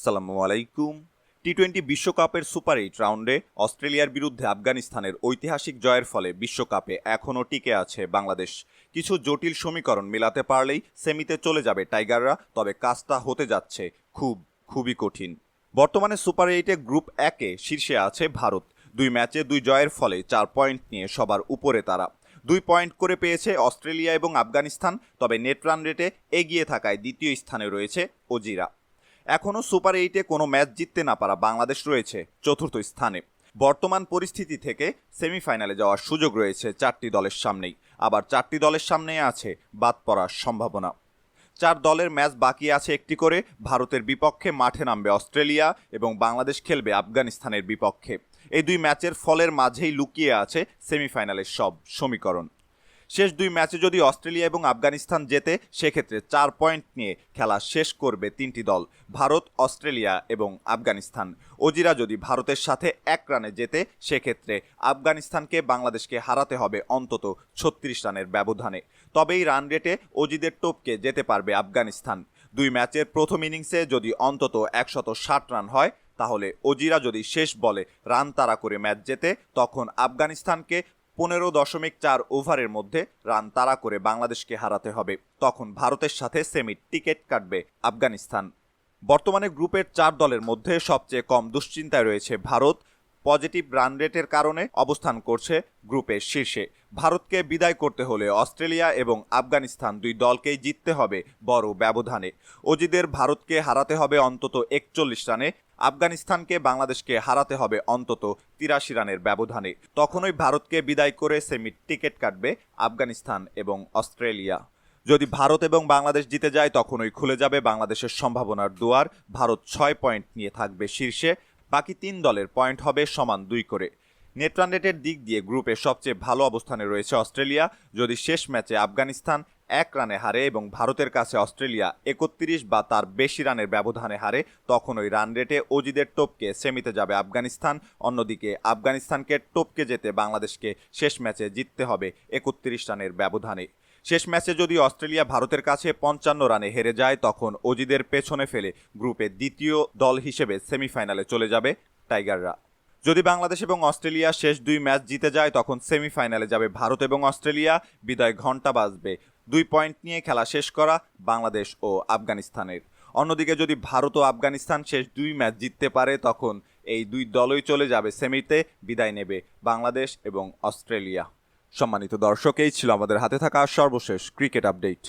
আসসালামু আলাইকুম। T twenty বিশ্বকাপের সুপার এইট রাউন্ডে অস্ট্রেলিয়ার বিরুদ্ধে আফগানিস্তানের ঐতিহাসিক জয়ের ফলে বিশ্বকাপে এখনও টিকে আছে বাংলাদেশ। কিছু জটিল সমীকরণ মেলাতে পারলেই সেমিতে চলে যাবে টাইগাররা, তবে কাজটা হতে যাচ্ছে খুব, খুবই কঠিন। বর্তমানে সুপার এইটে গ্রুপ একে শীর্ষে আছে ভারত। দুই ম্যাচে দুই জয়ের ফলে চার পয়েন্ট নিয়ে সবার উপরে তারা। দুই পয়েন্ট করে পেয়েছে অস্ট্রেলিয়া এবং আফগানিস্তান, তবে নেট রান রেটে এগিয়ে থাকায় দ্বিতীয় স্থানে রয়েছে অজিরা এখনও সুপার এইটে কোনো ম্যাচ জিততে না পারা বাংলাদেশ রয়েছে চতুর্থ স্থানে। বর্তমান পরিস্থিতি থেকে সেমিফাইনালে যাওয়ার সুযোগ রয়েছে চারটি দলের সামনেই। আবার চারটি দলের সামনে আছে বাদ পড়ার সম্ভাবনা। চার দলের ম্যাচ বাকি আছে একটি করে, ভারতের বিপক্ষে মাঠে নামবে অস্ট্রেলিয়া এবং বাংলাদেশ খেলবে আফগানিস্তানের বিপক্ষে। এই দুই ম্যাচের ফলের মাঝেই লুকিয়ে আছে সেমিফাইনালের সব সমীকরণ। শেষ দুই ম্যাচে যদি অস্ট্রেলিয়া এবং আফগানিস্তান জেতে, সেক্ষেত্রে চার পয়েন্ট নিয়ে খেলা শেষ করবে তিনটি দল, ভারত, অস্ট্রেলিয়া এবং আফগানিস্তান। অজিরা যদি ভারতের সাথে এক রানে জেতে, সেক্ষেত্রে আফগানিস্তানকে বাংলাদেশকে হারাতে হবে অন্তত ছত্রিশ রানের ব্যবধানে। তবেই রান রেটে অজিদের টোপকে যেতে পারবে আফগানিস্তান। দুই ম্যাচের প্রথম ইনিংসে যদি অন্তত একশত ষাট রান হয়, তাহলে অজিরা যদি শেষ বলে রান তাড়া করে ম্যাচ জেতে, তখন আফগানিস্তানকে পনেরো দশমিক চার ওভারের মধ্যে রান তাড়া করে বাংলাদেশকে হারাতে হবে। তখন ভারতের সাথে সেমির টিকিট কাটবে আফগানিস্তান। বর্তমানে গ্রুপের চার দলের মধ্যে সবচেয়ে কম দুশ্চিন্তায় রয়েছে ভারত। পজিটিভ রান রেটের কারণে অবস্থান করছে গ্রুপের শীর্ষে। ভারতকে বিদায় করতে হলে অস্ট্রেলিয়া এবং আফগানিস্তান দুই দলকেই জিততে হবে বড় ব্যবধানে। অজিদের ভারতকে হারাতে হবে অন্তত একচল্লিশ রানে। আফগানিস্তানকে বাংলাদেশকে হারাতে হবে অন্তত তিরাশি রানের ব্যবধানে। তখনই ভারতকে বিদায় করে সেমির টিকিট কাটবে আফগানিস্তান এবং অস্ট্রেলিয়া। যদি ভারত এবং বাংলাদেশ জিতে যায়, তখনই খুলে যাবে বাংলাদেশের সম্ভাবনার দুয়ার। ভারত ছয় পয়েন্ট নিয়ে থাকবে শীর্ষে, বাকি তিন দলের পয়েন্ট হবে সমান দুই করে। নেট দিক দিয়ে গ্রুপে সবচেয়ে ভালো অবস্থানে রয়েছে অস্ট্রেলিয়া। যদি শেষ ম্যাচে আফগানিস্তান এক রানে হারে এবং ভারতের কাছে অস্ট্রেলিয়া একত্রিশ বা তার বেশি রানের ব্যবধানে হারে, তখন ওই রান রেটে অজিদের টোপকে সেমিতে যাবে আফগানিস্তান। অন্যদিকে আফগানিস্তানকে টপকে যেতে বাংলাদেশকে শেষ ম্যাচে জিততে হবে একত্রিশ রানের ব্যবধানে। শেষ ম্যাচে যদি অস্ট্রেলিয়া ভারতের কাছে পঞ্চান্ন রানে হেরে যায়, তখন অজিদের পেছনে ফেলে গ্রুপে দ্বিতীয় দল হিসেবে সেমিফাইনালে চলে যাবে টাইগাররা। যদি বাংলাদেশ এবং অস্ট্রেলিয়া শেষ দুই ম্যাচ জিতে যায়, তখন সেমিফাইনালে যাবে ভারত এবং অস্ট্রেলিয়া। বিদায় ঘণ্টা বাজবে দুই পয়েন্ট নিয়ে খেলা শেষ করা বাংলাদেশ ও আফগানিস্তানের। অন্যদিকে যদি ভারত ও আফগানিস্তান শেষ দুই ম্যাচ জিততে পারে, তখন এই দুই দলই চলে যাবে সেমিতে, বিদায় নেবে বাংলাদেশ এবং অস্ট্রেলিয়া। সম্মানিত দর্শক, এই ছিল আমাদের হাতে থাকা সর্বশেষ ক্রিকেট আপডেট।